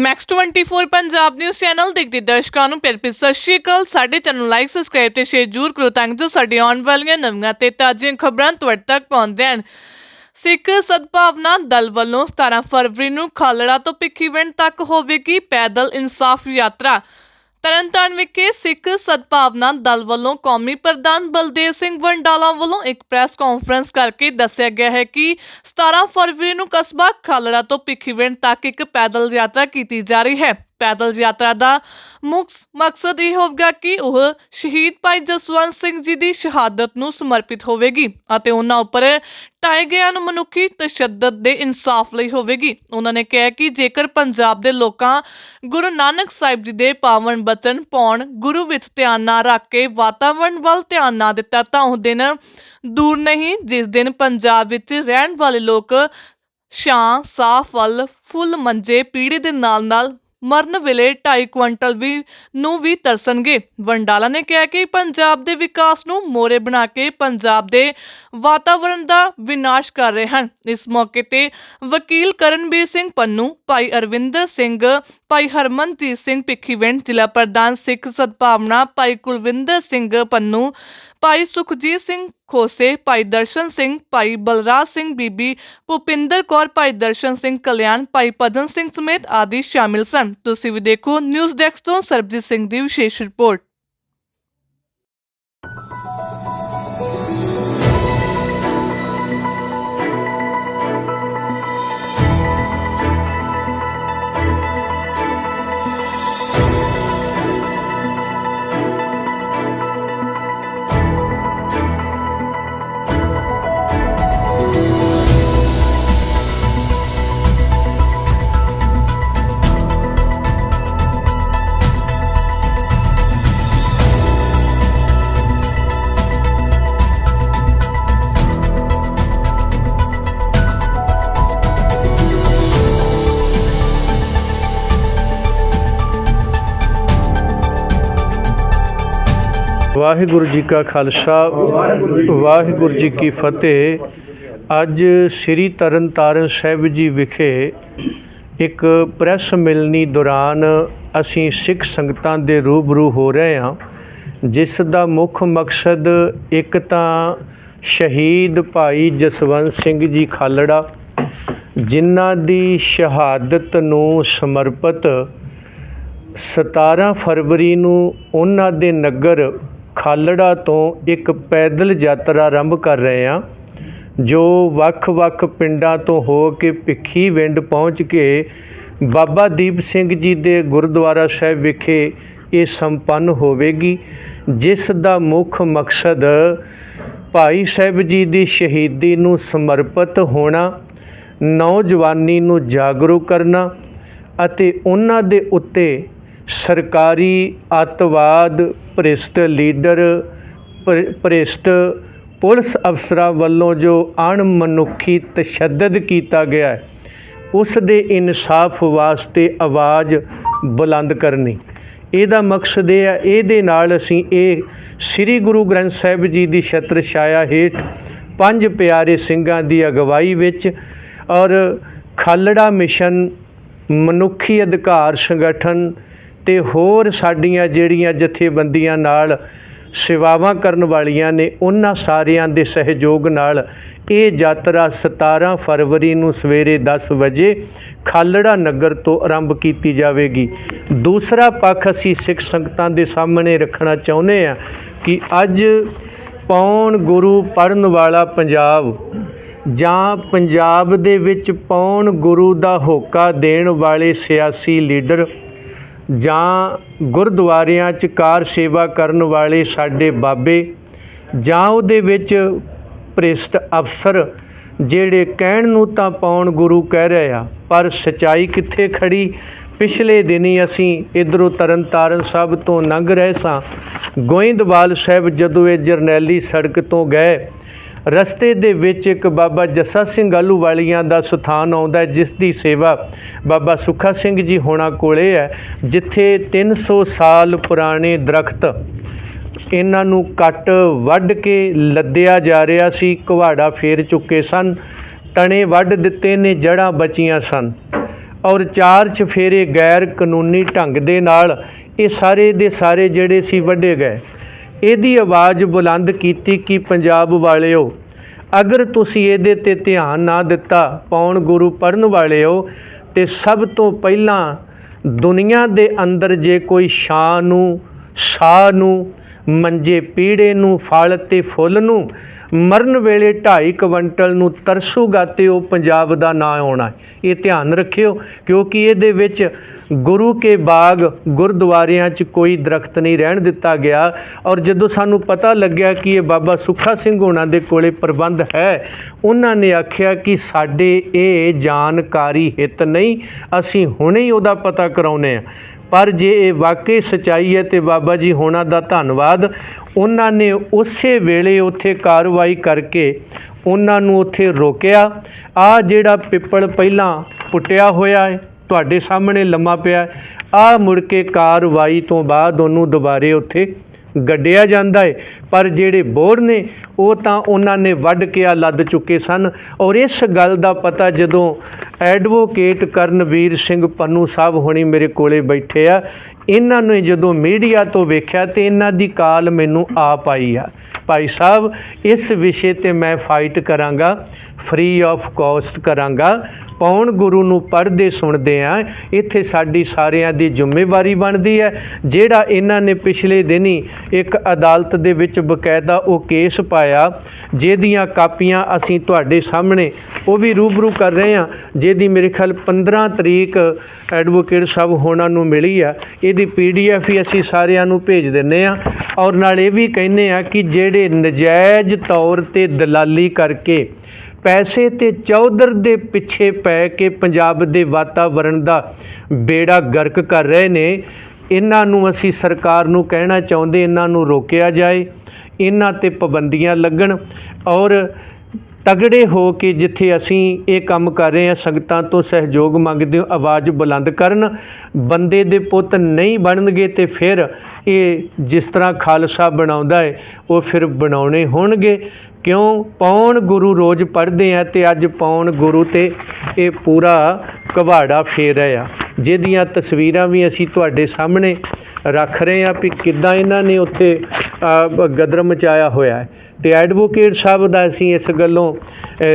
Max 24 Punjab news channel ਦੇਖਦੇ ਦਰਸ਼ਕਾਂ ਨੂੰ। ਪਿਆਰ ਭਰੀ ਸਤਿ ਸ਼੍ਰੀ ਅਕਾਲ। ਸਾਡੇ ਚੈਨਲ ਲਾਈਕ ਸਬਸਕ੍ਰਾਈਬ ਤੇ ਸ਼ੇਅਰ ਜ਼ਰੂਰ ਕਰੋ ਤਾਂ ਜੋ ਸਾਡੇ ਆਉਣ ਵਾਲੀਆਂ ਨਵੀਆਂ ਤੇ ਤਾਜ਼ੀਆਂ ਖਬਰਾਂ ਤੁਹਾਡੇ ਤੱਕ ਪਹੁੰਚ ਜਾਣ। ਸਿੱਖ ਸਦਭਾਵਨਾ ਦਲ ਵੱਲੋਂ 17 ਫਰਵਰੀ ਨੂੰ ਖਾਲੜਾ ਤੋਂ ਭਿੱਖੀਵਿੰਡ ਤੱਕ ਹੋਵੇਗੀ ਪੈਦਲ ਇਨਸਾਫ ਯਾਤਰਾ। ਤਰਨਤਾਰਨ ਵਿਖੇ ਸਿੱਖ ਸਦਭਾਵਨਾ ਦਲ ਵੱਲੋਂ ਕੌਮੀ ਪ੍ਰਧਾਨ ਬਲਦੇਵ ਸਿੰਘ ਵੰਡਾਲਾ ਵੱਲੋਂ ਇੱਕ ਪ੍ਰੈਸ ਕਾਨਫਰੰਸ ਕਰਕੇ ਦੱਸਿਆ ਗਿਆ ਹੈ ਕਿ 17 ਫਰਵਰੀ ਨੂੰ ਕਸਬਾ ਖਾਲੜਾ ਤੋਂ ਭਿੱਖੀਵਿੰਡ ਤੱਕ ਇੱਕ ਪੈਦਲ ਯਾਤਰਾ ਕੀਤੀ ਜਾ ਰਹੀ ਹੈ। ਪੈਦਲ ਯਾਤਰਾ ਦਾ ਮੁੱਖ ਮਕਸਦ ਇਹ ਹੋਵੇਗਾ ਕਿ ਉਹ ਸ਼ਹੀਦ ਭਾਈ ਜਸਵੰਤ ਸਿੰਘ ਜੀ ਦੀ ਸ਼ਹਾਦਤ ਨੂੰ ਸਮਰਪਿਤ ਹੋਵੇਗੀ ਅਤੇ ਉਹਨਾਂ ਉੱਪਰ ਢਾਏ ਗਏ ਮਨੁੱਖੀ ਤਸ਼ੱਦਦ ਦੇ ਇਨਸਾਫ ਲਈ ਹੋਵੇਗੀ। ਉਹਨਾਂ ਨੇ ਕਿਹਾ ਕਿ ਜੇਕਰ ਪੰਜਾਬ ਦੇ ਲੋਕਾਂ ਗੁਰੂ ਨਾਨਕ ਸਾਹਿਬ ਜੀ ਦੇ ਪਾਵਨ ਬਚਨ ਪਾਉਣ, ਗੁਰੂ ਵਿੱਚ ਧਿਆਨ ਨਾ ਰੱਖ ਕੇ ਵਾਤਾਵਰਣ ਵੱਲ ਧਿਆਨ ਨਾ ਦਿੱਤਾ, ਤਾਂ ਉਹ ਦਿਨ ਦੂਰ ਨਹੀਂ, ਜਿਸ ਦਿਨ ਪੰਜਾਬ ਵਿੱਚ ਰਹਿਣ ਵਾਲੇ ਲੋਕ ਛਾਂ ਸਾਹ, ਫਲ, ਫੁੱਲ ਮੰਜੇ, ਪੀੜੇ ਦੇ ਨਾਲ ਨਾਲ ਮਰਨ ਵੇਲੇ 2.5 ਕੁਇੰਟਲ ਵੀ ਨੂੰ ਵੀ ਤਰਸਣਗੇ। ਵੰਡਾਲਾ ਨੇ ਕਿਹਾ ਕਿ ਪੰਜਾਬ ਦੇ ਵਿਕਾਸ ਨੂੰ ਮੋਰੇ ਬਣਾ ਕੇ ਪੰਜਾਬ ਦੇ ਵਾਤਾਵਰਣ ਦਾ ਵਿਨਾਸ਼ ਕਰ ਰਹੇ ਹਨ। ਇਸ ਮੌਕੇ ਤੇ ਵਕੀਲ ਕਰਨਵੀਰ ਸਿੰਘ ਪੰਨੂ, ਭਾਈ ਅਰਵਿੰਦਰ ਸਿੰਘ, ਭਾਈ ਹਰਮਨਜੀਤ ਸਿੰਘ ਭਿੱਖੀਵਿੰਡ, ਜ਼ਿਲ੍ਹਾ ਪ੍ਰਧਾਨ ਸਿੱਖ ਸਦਭਾਵਨਾ, ਭਾਈ ਕੁਲਵਿੰਦਰ ਸਿੰਘ ਪੰਨੂ ਭਾਈ ਸੁਖਜੀਤ ਸਿੰਘ ਖੋਸੇ, ਭਾਈ ਦਰਸ਼ਨ ਸਿੰਘ, ਭਾਈ ਬਲਰਾਜ ਸਿੰਘ ਬੀਬੀ, ਭੁਪਿੰਦਰ ਕੌਰ, ਭਾਈ ਦਰਸ਼ਨ ਸਿੰਘ ਕਲਿਆਣ, ਭਾਈ ਭਜਨ ਸਿੰਘ ਸਮੇਤ ਆਦਿ ਸ਼ਾਮਿਲ ਸਨ। ਤੁਸੀਂ ਵੀ ਦੇਖੋ ਨਿਊਜ਼ ਡੈਸਕ ਤੋਂ ਸਰਬਜੀਤ ਸਿੰਘ ਦੀ ਵਿਸ਼ੇਸ਼ ਰਿਪੋਰਟ। ਵਾਹਿਗੁਰੂ ਜੀ ਕਾ ਖਾਲਸਾ, ਵਾਹਿਗੁਰੂ ਜੀ ਕੀ ਫਤਿਹ। ਅੱਜ ਸ੍ਰੀ ਤਰਨਤਾਰਨ ਸਾਹਿਬ ਜੀ ਵਿਖੇ ਇੱਕ ਪ੍ਰੈਸ ਮਿਲਣੀ ਦੌਰਾਨ ਅਸੀਂ ਸਿੱਖ ਸੰਗਤਾਂ ਦੇ ਰੂਬਰੂ ਹੋ ਰਹੇ ਹਾਂ, ਜਿਸ ਦਾ ਮੁੱਖ ਮਕਸਦ ਇੱਕ ਤਾਂ ਸ਼ਹੀਦ ਭਾਈ ਜਸਵੰਤ ਸਿੰਘ ਜੀ ਖਾਲੜਾ, ਜਿਨ੍ਹਾਂ ਦੀ ਸ਼ਹਾਦਤ ਨੂੰ ਸਮਰਪਿਤ 17 ਫਰਵਰੀ ਨੂੰ ਉਹਨਾਂ ਦੇ ਨਗਰ ਖਾਲੜਾ ਤੋਂ ਇੱਕ ਪੈਦਲ ਯਾਤਰਾ ਆਰੰਭ ਕਰ ਰਹੇ ਹਾਂ, ਜੋ ਵੱਖ-ਵੱਖ ਪਿੰਡਾਂ ਤੋਂ ਹੋ ਕੇ ਭਿੱਖੀ ਵਿੰਡ ਪਹੁੰਚ ਕੇ ਬਾਬਾ ਦੀਪ ਸਿੰਘ ਜੀ ਦੇ ਗੁਰਦੁਆਰਾ ਸਾਹਿਬ ਵਿਖੇ ਇਹ ਸੰਪੰਨ ਹੋਵੇਗੀ, ਜਿਸ ਦਾ ਮੁੱਖ ਮਕਸਦ ਭਾਈ ਸਾਹਿਬ ਜੀ ਦੀ ਸ਼ਹੀਦੀ ਨੂੰ ਸਮਰਪਿਤ ਹੋਣਾ, ਨੌਜਵਾਨੀ ਨੂੰ ਜਾਗਰੂਕ ਕਰਨਾ ਅਤੇ ਉਹਨਾਂ ਦੇ ਉੱਤੇ ਸਰਕਾਰੀ ਅੱਤਵਾਦ ਭ੍ਰਿਸ਼ਟ ਲੀਡਰ, ਭ੍ਰਿ- ਭ੍ਰਿਸ਼ਟ ਪੁਲਿਸ ਅਫਸਰਾਂ ਵੱਲੋਂ ਜੋ ਅਣਮਨੁੱਖੀ ਤਸ਼ੱਦਦ ਕੀਤਾ ਗਿਆ ਹੈ, ਉਸ ਦੇ ਇਨਸਾਫ ਵਾਸਤੇ ਆਵਾਜ਼ ਬੁਲੰਦ ਕਰਨੀ। ਇਹਦਾ ਮਕਸਦ ਇਹ ਹੈ, ਇਹਦੇ ਨਾਲ ਅਸੀਂ ਇਹ ਸ੍ਰੀ ਗੁਰੂ ਗ੍ਰੰਥ ਸਾਹਿਬ ਜੀ ਦੀ ਛਤਰ ਛਾਇਆ ਹੇਠ ਪੰਜ ਪਿਆਰੇ ਸਿੰਘਾਂ ਦੀ ਅਗਵਾਈ ਵਿੱਚ ਔਰ ਖਾਲੜਾ ਮਿਸ਼ਨ ਮਨੁੱਖੀ ਅਧਿਕਾਰ ਸੰਗਠਨ ਤੇ ਹੋਰ ਸਾਡੀਆਂ ਜਿਹੜੀਆਂ ਜਥੇਬੰਦੀਆਂ ਨਾਲ ਸੇਵਾਵਾਂ ਕਰਨ ਵਾਲੀਆਂ ਨੇ, ਉਹਨਾਂ ਸਾਰਿਆਂ ਦੇ ਸਹਿਯੋਗ ਨਾਲ ਇਹ ਯਾਤਰਾ 17 ਫਰਵਰੀ ਨੂੰ ਸਵੇਰੇ 10 ਵਜੇ ਖਾਲੜਾ ਨਗਰ ਤੋਂ ਆਰੰਭ ਕੀਤੀ ਜਾਵੇਗੀ। ਦੂਸਰਾ ਪੱਖ ਅਸੀਂ ਸਿੱਖ ਸੰਗਤਾਂ ਦੇ ਸਾਹਮਣੇ ਰੱਖਣਾ ਚਾਹੁੰਦੇ ਹਾਂ ਕਿ ਅੱਜ ਪੌਣ ਗੁਰੂ ਪੜਨ ਵਾਲਾ ਪੰਜਾਬ ਜਾਂ ਪੰਜਾਬ ਦੇ ਵਿੱਚ ਪੌਣ ਗੁਰੂ ਦਾ ਹੋਕਾ ਦੇਣ ਵਾਲੇ ਸਿਆਸੀ ਲੀਡਰ ਜਾਂ ਗੁਰਦੁਆਰਿਆਂ 'ਚ ਕਾਰ ਸੇਵਾ ਕਰਨ ਵਾਲੇ ਸਾਡੇ ਬਾਬੇ ਜਾਂ ਉਹਦੇ ਵਿੱਚ ਭ੍ਰਿਸ਼ਟ ਅਫਸਰ ਜਿਹੜੇ ਕਹਿਣ ਨੂੰ ਤਾਂ ਪੌਣ ਗੁਰੂ ਕਹਿ ਰਹੇ ਆ, ਪਰ ਸਚਾਈ ਕਿੱਥੇ ਖੜੀ? ਪਿਛਲੇ ਦਿਨੀ ਅਸੀਂ ਇਧਰੋਂ ਤਰਨਤਾਰਨ ਸਾਹਿਬ ਤੋਂ ਲੰਘ ਰਹੇ ਸਾਂ। ਗੋਇੰਦਵਾਲ ਸਾਹਿਬ ਜਦੋਂ ਇਹ ਜਰਨੈਲੀ ਸੜਕ ਤੋਂ ਗਏ ਰਸਤੇ ਦੇ ਵਿੱਚ ਇੱਕ ਬਾਬਾ ਜੱਸਾ ਸਿੰਘ ਆਲੂਵਾਲੀਆਂ ਦਾ ਸਥਾਨ ਆਉਂਦਾ ਜਿਸ ਦੀ ਸੇਵਾ ਬਾਬਾ ਸੁੱਖਾ ਸਿੰਘ ਜੀ ਹੋਣਾ ਕੋਲੇ ਹੈ, ਜਿੱਥੇ 300 ਸਾਲ ਪੁਰਾਣੇ ਦਰਖਤ ਇਹਨਾਂ ਨੂੰ ਕੱਟ ਵੱਢ ਕੇ ਲੱਦਿਆ ਜਾ ਰਿਹਾ ਸੀ, ਕੁਹਾੜਾ ਫੇਰ ਚੁੱਕੇ ਸਨ, ਤਣੇ ਵੱਢ ਦਿੱਤੇ ਨੇ ਜੜਾਂ ਬਚੀਆਂ ਸਨ ਔਰ ਚਾਰ ਚਫੇਰੇ ਗੈਰ ਕਾਨੂੰਨੀ ਢੰਗ ਦੇ ਨਾਲ ਇਹ ਸਾਰੇ ਦੇ ਸਾਰੇ ਜਿਹੜੇ ਸੀ ਵੱਢੇ ਗਏ। ਇਹਦੀ ਆਵਾਜ਼ ਬੁਲੰਦ ਕੀਤੀ ਕਿ ਪੰਜਾਬ ਵਾਲਿਓ, ਅਗਰ ਤੁਸੀਂ ਇਹਦੇ ਤੇ ਧਿਆਨ ਨਾ ਦਿੱਤਾ ਪੌਣ ਗੁਰੂ ਪੜਨ ਵਾਲਿਓ, ਤੇ ਸਭ ਤੋਂ ਪਹਿਲਾਂ ਦੁਨੀਆ ਦੇ ਅੰਦਰ ਜੇ ਕੋਈ ਸ਼ਾਨ ਨੂੰ, ਸਾਹ ਨੂੰ, ਮੰਜੇ ਪੀੜੇ ਨੂੰ, ਫਲ ਤੇ ਫੁੱਲ ਨੂੰ ਮਰਨ ਵੇਲੇ ਢਾਈ ਕੁਇੰਟਲ ਨੂੰ ਤਰਸੂਗਾ ਤੇ ਉਹ ਪੰਜਾਬ ਦਾ ਨਾਂ ਆਉਣਾ। ਇਹ ਧਿਆਨ ਰੱਖਿਓ, ਕਿਉਂਕਿ ਇਹਦੇ ਵਿੱਚ ਗੁਰੂ ਕੇ ਬਾਗ ਗੁਰਦੁਆਰਿਆਂ 'ਚ ਕੋਈ ਦਰਖਤ ਨਹੀਂ ਰਹਿਣ ਦਿੱਤਾ ਗਿਆ। ਔਰ ਜਦੋਂ ਸਾਨੂੰ ਪਤਾ ਲੱਗਿਆ ਕਿ ਇਹ ਬਾਬਾ ਸੁੱਖਾ ਸਿੰਘ ਹੋਣਾ ਦੇ ਕੋਲੇ ਪ੍ਰਬੰਧ ਹੈ, ਉਹਨਾਂ ਨੇ ਆਖਿਆ ਕਿ ਸਾਡੇ ਇਹ ਜਾਣਕਾਰੀ ਹਿੱਤ ਨਹੀਂ, ਅਸੀਂ ਹੁਣੇ ਹੀ ਉਹਦਾ ਪਤਾ ਕਰਾਉਨੇ ਆ ਪਰ ਜੇ ਇਹ ਵਾਕਈ ਸਚਾਈ ਹੈ ਤੇ ਬਾਬਾ ਜੀ ਹੋਣਾ ਦਾ ਧੰਨਵਾਦ। ਉਹਨਾਂ ਨੇ ਉਸੇ ਵੇਲੇ ਉੱਥੇ ਕਾਰਵਾਈ ਕਰਕੇ ਉਹਨਾਂ ਨੂੰ ਉੱਥੇ ਰੋਕਿਆ। ਆ ਜਿਹੜਾ ਪਿੱਪਲ ਪਹਿਲਾਂ ਪੁੱਟਿਆ ਹੋਇਆ ਹੈ ਤੁਹਾਡੇ ਸਾਹਮਣੇ ਲੰਮਾ ਪਿਆ ਆ ਮੁੜ ਕੇ ਕਾਰਵਾਈ ਤੋਂ ਬਾਅਦ ਉਹਨੂੰ ਦੁਬਾਰੇ ਉੱਥੇ ਗੱਡਿਆ ਜਾਂਦਾ ਹੈ। ਪਰ ਜਿਹੜੇ ਬੋਰ ਨੇ, ਉਹ ਤਾਂ ਉਹਨਾਂ ਨੇ ਵੱਢ ਕੇ ਆ ਲੱਦ ਚੁੱਕੇ ਸਨ। ਔਰ ਇਸ ਗੱਲ ਦਾ ਪਤਾ ਜਦੋਂ ਐਡਵੋਕੇਟ ਕਰਨਵੀਰ ਸਿੰਘ ਪੰਨੂ ਸਾਹਿਬ ਹੁਣੀ ਮੇਰੇ ਕੋਲੇ ਬੈਠੇ ਆ ਇਹਨਾਂ ਨੇ ਜਦੋਂ ਮੀਡੀਆ ਤੋਂ ਵੇਖਿਆ ਤੇ ਇਹਨਾਂ ਦੀ ਕਾਲ ਮੈਨੂੰ ਆ ਪਾਈ ਆ। ਭਾਈ ਸਾਹਿਬ, ਇਸ ਵਿਸ਼ੇ ਤੇ ਮੈਂ ਫਾਈਟ ਕਰਾਂਗਾ ਫ੍ਰੀ ਆਫ ਕਾਸਟ ਕਰਾਂਗਾ। ਪੌਣ ਗੁਰੂ ਨੂੰ ਪੜ੍ਹਦੇ ਸੁਣਦੇ ਆ, ਇੱਥੇ ਸਾਡੀ ਸਾਰਿਆਂ ਦੀ ਜ਼ਿੰਮੇਵਾਰੀ ਬਣਦੀ ਹੈ। ਜਿਹੜਾ ਇਹਨਾਂ ਨੇ ਪਿਛਲੇ ਦਿਨੀ ਇੱਕ ਅਦਾਲਤ ਦੇ ਵਿੱਚ ਬਕਾਇਦਾ ਉਹ ਕੇਸ ਪਾਇਆ, ਜਿਹਦੀਆਂ ਕਾਪੀਆਂ ਅਸੀਂ ਤੁਹਾਡੇ ਸਾਹਮਣੇ, ਉਹ ਵੀ ਰੂਬਰੂ ਕਰ ਰਹੇ ਹਾਂ, ਜਿਹਦੀ ਮੇਰੇ ਖਿਆਲ 15 ਤਰੀਕ ਐਡਵੋਕੇਟ ਸਾਹਿਬ ਹੋਣਾ ਨੂੰ ਮਿਲੀ ਆ, ਇਹਦੀ ਪੀਡੀਐਫ ਹੀ ਅਸੀਂ ਸਾਰਿਆਂ ਨੂੰ ਭੇਜ ਦਿੰਨੇ ਆ ਔਰ ਨਾਲ ਇਹ ਵੀ ਕਹਿੰਨੇ ਆ ਕਿ ਜਿਹੜੇ ਨਜਾਇਜ਼ ਤੌਰ ਤੇ ਦਲਾਲੀ ਕਰਕੇ ਪੈਸੇ ਤੇ ਚੌਧਰ ਦੇ ਪਿੱਛੇ ਪੈ ਕੇ ਪੰਜਾਬ ਦੇ ਵਾਤਾਵਰਣ ਦਾ ਬੇੜਾ ਗਰਕ ਕਰ ਰਹੇ ਨੇ, ਇਹਨਾਂ ਨੂੰ ਅਸੀਂ ਸਰਕਾਰ ਨੂੰ ਕਹਿਣਾ ਚਾਹੁੰਦੇ, ਇਹਨਾਂ ਨੂੰ ਰੋਕਿਆ ਜਾਏ, ਇਹਨਾਂ ਤੇ ਪਾਬੰਦੀਆਂ ਲੱਗਣ ਔਰ ਤਗੜੇ ਹੋ ਕੇ ਜਿੱਥੇ ਅਸੀਂ ਇਹ ਕੰਮ ਕਰ ਰਹੇ ਹਾਂ, ਸੰਗਤਾਂ ਤੋਂ ਸਹਿਯੋਗ ਮੰਗਦੇ ਹੋ, ਆਵਾਜ਼ ਬੁਲੰਦ ਕਰਨ, ਬੰਦੇ ਦੇ ਪੁੱਤ ਨਹੀਂ ਬਣਨਗੇ ਤੇ ਫਿਰ ਇਹ ਜਿਸ ਤਰ੍ਹਾਂ ਖਾਲਸਾ ਬਣਾਉਂਦਾ ਹੈ, ਉਹ ਫਿਰ ਬਣਾਉਣੇ ਹੋਣਗੇ। ਕਿਉਂ? ਪੌਣ ਗੁਰੂ ਰੋਜ਼ ਪੜ੍ਹਦੇ ਆ ਤੇ ਅੱਜ ਪੌਣ ਗੁਰੂ ਤੇ ਇਹ ਪੂਰਾ ਕਵਾੜਾ ਫੇਰ ਰਿਹਾ ਜਿਹਦੀਆਂ ਤਸਵੀਰਾਂ ਵੀ ਅਸੀਂ ਤੁਹਾਡੇ ਸਾਹਮਣੇ ਰੱਖ ਰਹੇ ਆ ਵੀ ਕਿੱਦਾਂ ਇਹਨਾਂ ਨੇ ਉੱਥੇ ਗਦਰ ਮਚਾਇਆ ਹੋਇਆ ਹੈ। ਤੇ ਐਡਵੋਕੇਟ ਸਾਹਿਬ ਦਾ ਅਸੀਂ ਇਸ ਗੱਲੋਂ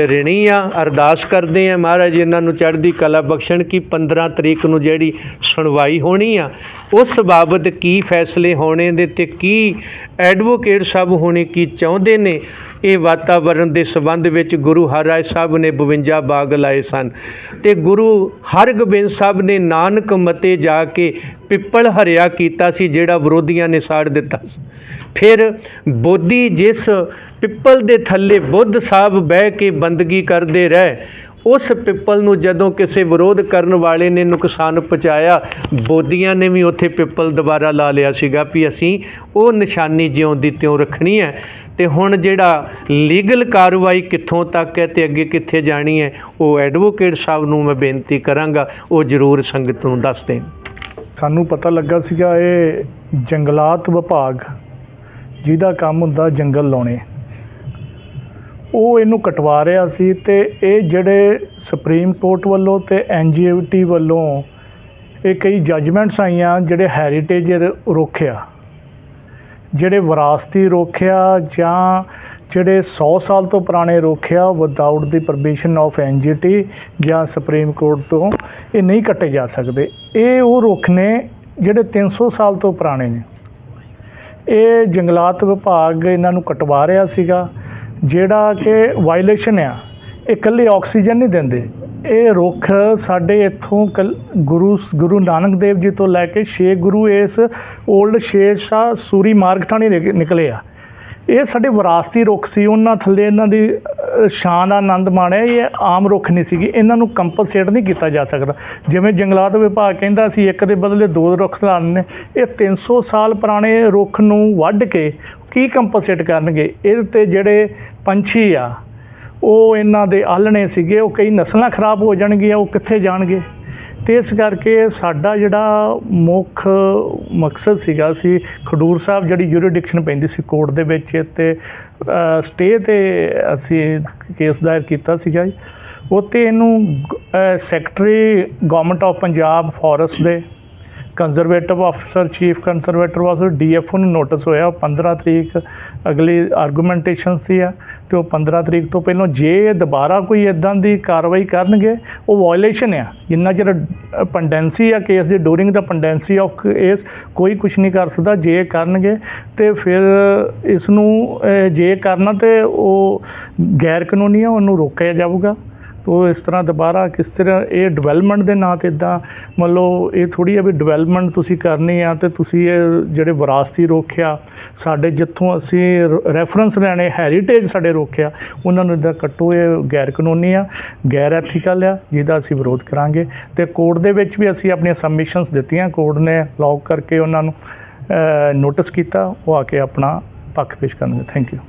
ਰਿਣੀ ਆ, ਅਰਦਾਸ ਕਰਦੇ ਆ ਮਹਾਰਾਜ ਇਹਨਾਂ ਨੂੰ ਚੜ੍ਹਦੀ ਕਲਾ ਬਖਸ਼ਣ ਕਿ 15 ਤਰੀਕ ਨੂੰ ਜਿਹੜੀ ਸੁਣਵਾਈ ਹੋਣੀ ਆ, ਉਸ ਬਾਬਤ ਕੀ ਫੈਸਲੇ ਹੋਣੇ ਦੇ ਤੇ ਕੀ ਐਡਵੋਕੇਟ ਸਾਹਿਬ ਹੋਣੇ ਕੀ ਚਾਹੁੰਦੇ ਨੇ, ਇਹ ਵਾਤਾਵਰਣ ਦੇ ਸੰਬੰਧ ਵਿੱਚ ਗੁਰੂ ਹਰਿਰਾਏ ਸਾਹਿਬ ਨੇ 52 ਬਾਗ ਲਾਏ ਸਨ। ਤੇ ਗੁਰੂ ਹਰਗੋਬਿੰਦ ਸਾਹਿਬ ਨੇ ਨਾਨਕ ਮਤੇ ਜਾ ਕੇ ਪਿੱਪਲ ਹਰਿਆ ਕੀਤਾ ਸੀ, ਜਿਹੜਾ ਵਿਰੋਧੀਆਂ ਨੇ ਸਾੜ ਦਿੱਤਾ ਸੀ। ਫਿਰ ਬੋਧੀ ਜਿਸ ਪਿੱਪਲ ਦੇ ਥੱਲੇ ਬੁੱਧ ਸਾਹਿਬ ਬਹਿ ਕੇ ਬੰਦਗੀ ਕਰਦੇ ਰਹਿ। ਉਸ ਪਿੱਪਲ ਨੂੰ ਜਦੋਂ ਕਿਸੇ ਵਿਰੋਧ ਕਰਨ ਵਾਲੇ ਨੇ ਨੁਕਸਾਨ ਪਹੁੰਚਾਇਆ, ਬੋਧੀਆਂ ਨੇ ਵੀ ਉੱਥੇ ਪਿੱਪਲ ਦੁਬਾਰਾ ਲਾ ਲਿਆ ਸੀਗਾ ਵੀ ਅਸੀਂ ਉਹ ਨਿਸ਼ਾਨੀ ਜਿਉਂ ਦੀ ਤਿਉਂ ਰੱਖਣੀ ਹੈ ਤੇ ਹੁਣ ਜਿਹੜਾ ਲੀਗਲ ਕਾਰਵਾਈ ਕਿੱਥੋਂ ਤੱਕ ਹੈ ਤੇ ਅੱਗੇ ਕਿੱਥੇ ਜਾਣੀ ਹੈ, ਉਹ ਐਡਵੋਕੇਟ ਸਾਹਿਬ ਨੂੰ ਮੈਂ ਬੇਨਤੀ ਕਰਾਂਗਾ, ਉਹ ਜ਼ਰੂਰ ਸੰਗਤ ਨੂੰ ਦੱਸ ਦੇਣ। ਸਾਨੂੰ ਪਤਾ ਲੱਗਾ ਸੀਗਾ ਇਹ ਜੰਗਲਾਤ ਵਿਭਾਗ, ਜਿਹਦਾ ਕੰਮ ਹੁੰਦਾ ਜੰਗਲ ਲਾਉਣੇ। ਉਹ ਇਹਨੂੰ ਕਟਵਾ ਰਿਹਾ ਸੀ ਅਤੇ ਇਹ ਜਿਹੜੇ ਸੁਪਰੀਮ ਕੋਰਟ ਵੱਲੋਂ ਅਤੇ ਐੱਨ ਜੀ ਓ ਟੀ ਵੱਲੋਂ ਇਹ ਕਈ ਜੱਜਮੈਂਟਸ ਆਈਆਂ ਜਿਹੜੇ ਹੈਰੀਟੇਜ ਰੁੱਖ ਆ ਜਿਹੜੇ ਵਿਰਾਸਤੀ ਰੋਕਿਆ ਜਾਂ ਜਿਹੜੇ 100 ਸਾਲ ਤੋਂ ਪੁਰਾਣੇ ਰੁੱਖ ਆ ਵਿਦਆਊਟ ਦੀ ਪਰਮਿਸ਼ਨ ਆਫ ਟੀ ਜਾਂ ਸੁਪਰੀਮ ਕੋਰਟ ਤੋਂ ਇਹ ਨਹੀਂ ਕੱਟੇ ਜਾ ਸਕਦੇ। ਇਹ ਉਹ ਰੁੱਖ ਨੇ ਜਿਹੜੇ 300 ਸਾਲ ਤੋਂ ਪੁਰਾਣੇ ਨੇ। ਇਹ ਜੰਗਲਾਤ ਵਿਭਾਗ ਇਹਨਾਂ ਨੂੰ ਕਟਵਾ ਰਿਹਾ ਸੀਗਾ। ਜਿਹੜਾ ਕਿ ਵਾਇਲੇਸ਼ਨ ਆ, ਇਹ ਇਕੱਲੇ ਆਕਸੀਜਨ ਨਹੀਂ ਦਿੰਦੇ। ਇਹ ਰੁੱਖ ਸਾਡੇ ਇੱਥੋਂ ਕੱਲ- ਗੁਰੂ ਗੁਰੂ ਨਾਨਕ ਦੇਵ ਜੀ ਤੋਂ ਲੈ ਕੇ ਛੇ ਗੁਰੂ ਇਸ 올ਡ ਸ਼ੇਰਸ਼ਾਹ ਸੂਰੀ ਮਾਰਗ ਥਾਣੀ ਨਿਕ- ਨਿਕਲੇ ਆ। ਇਹ ਸਾਡੇ ਵਿਰਾਸਤੀ ਰੁੱਖ ਸੀ, ਉਹਨਾਂ ਥੱਲੇ ਇਹਨਾਂ ਦੀ ਸ਼ਾਨ ਦਾ ਆਨੰਦ ਮਾਣਿਆ। ਇਹ ਆਮ ਰੁੱਖ ਨਹੀਂ ਸੀਗੀ, ਇਹਨਾਂ ਨੂੰ ਕੰਪਨਸੇਟ ਨਹੀਂ ਕੀਤਾ ਜਾ ਸਕਦਾ। ਜਿਵੇਂ ਜੰਗਲਾਤ ਵਿਭਾਗ ਕਹਿੰਦਾ ਸੀ, ਇੱਕ ਦੇ ਬਦਲੇ ਦੋ ਰੁੱਖ ਲਾਉਣੇ ਨੇ। ਇਹ 300 ਸਾਲ ਪੁਰਾਣੇ ਰੁੱਖ ਨੂੰ ਵੱਢ ਕੇ ਕੀ ਕੰਪਨਸੇਟ ਕਰਨਗੇ? ਇਹਦੇ ਤੇ ਜਿਹੜੇ ਪੰਛੀ ਆ, ਉਹ ਇਹਨਾਂ ਦੇ ਆਲਣੇ ਸੀਗੇ, ਉਹ ਕਈ ਨਸਲਾਂ ਖਰਾਬ ਹੋ ਜਾਣਗੀਆਂ, ਉਹ ਕਿੱਥੇ ਜਾਣਗੇ? ਤੇ ਇਸ ਕਰਕੇ ਸਾਡਾ ਜਿਹੜਾ ਮੁੱਖ ਮਕਸਦ ਸੀਗਾ ਸੀ, ਖਡੂਰ ਸਾਹਿਬ ਜਿਹੜੀ ਜੁਰੀਡਿਕਸ਼ਨ ਪੈਂਦੀ ਸੀ ਕੋਰਟ ਦੇ ਵਿੱਚ ਤੇ ਸਟੇ ਤੇ ਅਸੀਂ ਕੇਸ ਦਾਇਰ ਕੀਤਾ ਸੀਗਾ ਜੀ। ਉੱਤੇ ਇਹਨੂੰ secretary government of Punjab forest ਦੇ conservative officer chief conservative officer DFO ਨੂੰ ਨੋਟਿਸ ਹੋਇਆ। ਉਹ 15 ਤਰੀਕ ਅਗਲੀ ਆਰਗੂਮੈਂਟੇਸ਼ਨ ਸੀ ਆ। ਤੇ ਉਹ 15 ਤਰੀਕ ਤੋਂ ਪਹਿਲਾਂ ਜੇ ਦੁਬਾਰਾ ਕੋਈ ਇਦਾਂ ਦੀ ਕਾਰਵਾਈ ਕਰਨਗੇ, ਉਹ ਵਾਇਲੇਸ਼ਨ ਆ। ਜਿੰਨਾ ਚਿਰ ਪੰਡੈਂਸੀ ਆ ਕੇਸ ਦੀ ਡੂਰਿੰਗ ਦਾ ਪੰਡੈਂਸੀ ਆਫ ਕੇਸ ਕੋਈ ਕੁਝ ਨਹੀਂ ਕਰ ਸਕਦਾ, ਜੇ ਕਰਨਗੇ ਤੇ ਫਿਰ ਇਸ ਨੂੰ ਜੇ ਕਰਨਾ ਤੇ ਉਹ ਗੈਰ ਕਾਨੂੰਨੀ ਆ, ਉਹਨੂੰ ਰੋਕਿਆ ਜਾਊਗਾ। ਤੋ ਇਸ ਤਰ੍ਹਾਂ ਦੁਬਾਰਾ ਕਿਸ ਤਰ੍ਹਾਂ ਇਹ ਡਿਵੈਲਪਮੈਂਟ ਦੇ ਨਾਂ ਤੇ ਇਦਾਂ ਮੰਨ ਲਓ ਇਹ ਥੋੜੀ ਆ ਵੀ ਡਿਵੈਲਪਮੈਂਟ ਤੁਸੀਂ ਕਰਨੀ ਆ ਤੇ ਤੁਸੀਂ ਇਹ ਜਿਹੜੇ ਵਿਰਾਸਤੀ ਰੋਕਿਆ ਸਾਡੇ ਜਿੱਥੋਂ ਅਸੀਂ ਰੈਫਰੈਂਸ ਲੈਣੇ ਹੈਰੀਟੇਜ ਸਾਡੇ ਰੋਕਿਆ ਉਹਨਾਂ ਨੂੰ ਇਦਾਂ ਕੱਟੋ, ਇਹ ਗੈਰ ਕਾਨੂੰਨੀ ਆ, ਗੈਰ ਐਥੀਕਲ ਆ, ਜਿਹਦਾ ਅਸੀਂ ਵਿਰੋਧ ਕਰਾਂਗੇ ਤੇ ਕੋਰਟ ਦੇ ਵਿੱਚ ਵੀ ਅਸੀਂ ਆਪਣੀਆਂ ਸਬਮਿਸ਼ਨਸ ਦਿੱਤੀਆਂ ਕੋਰਟ ਨੇ ਲੌਕ ਕਰਕੇ ਉਹਨਾਂ ਨੂੰ ਨੋਟਿਸ ਕੀਤਾ, ਉਹ ਆ ਕੇ ਆਪਣਾ ਪੱਖ ਪੇਸ਼ ਕਰਨਗੇ। Thank you